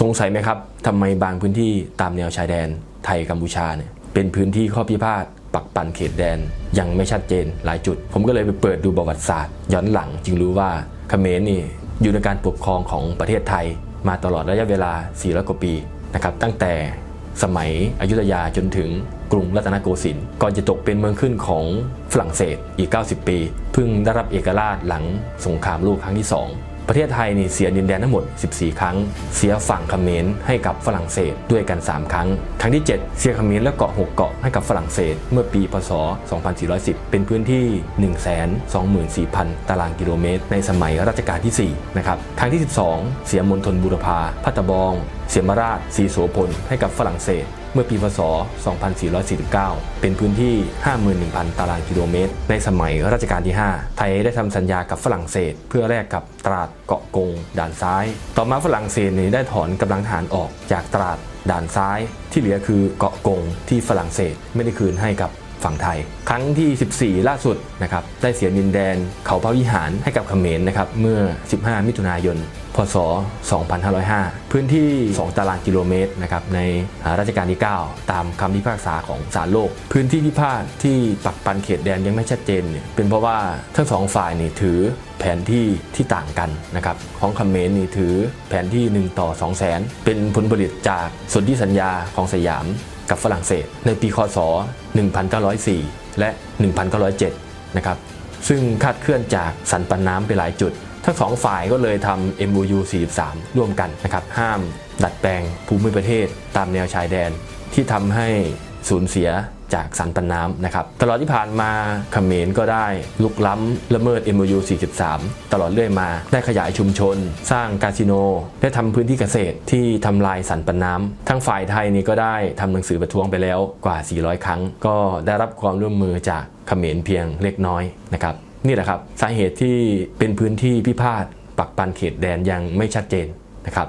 สงสัยไหมครับทำไมบางพื้นที่ตามแนวชายแดนไทยกัมพูชาเนี่ยเป็นพื้นที่ข้อพิพาทปักปันเขตแดนยังไม่ชัดเจนหลายจุด ผมก็เลยไปเปิดดูประวัติศาสตร์ ย้อนหลังจึงรู้ว่าเขมรนี่อยู่ในการปกครองของประเทศไทย มาตลอดระยะเวลา 400 กว่าปีนะครับตั้งแต่สมัยอยุธยาจนถึงกรุงรัตนโกสินทร์ก่อนจะตกเป็นเมืองขึ้นของฝรั่งเศสอีก 90 ปี เพิ่งได้รับเอกราชหลังสงครามโลกครั้งที่ 2 ประเทศไทยนี่เสียดินแดนทั้งหมด 14 ครั้ง เสียฝั่งเขมรให้กับฝรั่งเศสด้วยกัน 3 ครั้ง ครั้งที่ 7 เสียเขมรและเกาะ 6 เกาะให้กับฝรั่งเศสเมื่อปี พศ 2410 เป็นพื้นที่ 124,000 ตารางกิโลเมตร ในสมัยรัชกาลที่ 4 นะครับ ครั้งที่ 12 เสียมณฑลบูรพาพัตตบอง เสียมราชสีโสพลให้กับฝรั่งเศส เมื่อปีพศ 2449 เป็นพื้นที่ 51,000 ตารางกิโลเมตร ในสมัยรัชกาลที่ 5 ไทยได้ทำสัญญากับฝรั่งเศส เพื่อแลกกับตราดเกาะกง ด่านซ้าย ต่อมาฝรั่งเศสได้ถอนกำลังทหารออกจากตราดด่านซ้าย ที่เหลือคือเกาะกงที่ฝรั่งเศสไม่ได้คืนให้กับฝั่งไทย ครั้งที่ 14 ล่าสุดนะครับได้เสียดินแดนเขาพระวิหารให้กับเขมรนะครับเมื่อ 15 มิถุนายน พศ 2505 พื้นที่ 2 ตารางกิโลเมตรนะครับในรัชกาลที่ 9 ตามคำพิพากษาของศาลโลก พื้นที่พิพาทที่ปักปันเขตแดนยังไม่ชัดเจนเนี่ยเป็นเพราะว่าทั้งสองฝ่ายนี่ถือแผนที่ที่ต่างกันนะครับของเขมรนี่ถือแผนที่ 1 ต่อ 2 0 0 0 0 0เป็นผลผลิตจากสนธิสัญญาของสยามกับฝรั่งเศส ในปีคศ 1904 และ 1907 นะครับซึ่งคาดเคลื่อนจากสันปันน้ำไปหลายจุด ทั้งสองฝ่ายก็เลยทำ MOU 43 ร่วมกันนะครับ ห้ามดัดแปลงภูมิประเทศตามแนวชายแดน ที่ทำให้สูญเสียจากสันปันน้ำนะครับ ตลอดที่ผ่านมาเขมรก็ได้ลุกล้ำละเมิด MOU 43 ตลอดเรื่อยมา ได้ขยายชุมชน สร้างคาสิโน ได้ทำพื้นที่เกษตรที่ทำลายสันปันน้ำทั้งฝ่ายไทยนี่ก็ได้ทำหนังสือประท้วงไปแล้วกว่า 400 ครั้ง ก็ได้รับความร่วมมือจากเขมรเพียงเล็กน้อยนะครับ นี่แหละครับสาเหตุที่เป็นพื้นที่พิพาทปักปันเขตแดนยังไม่ชัดเจนนะครับ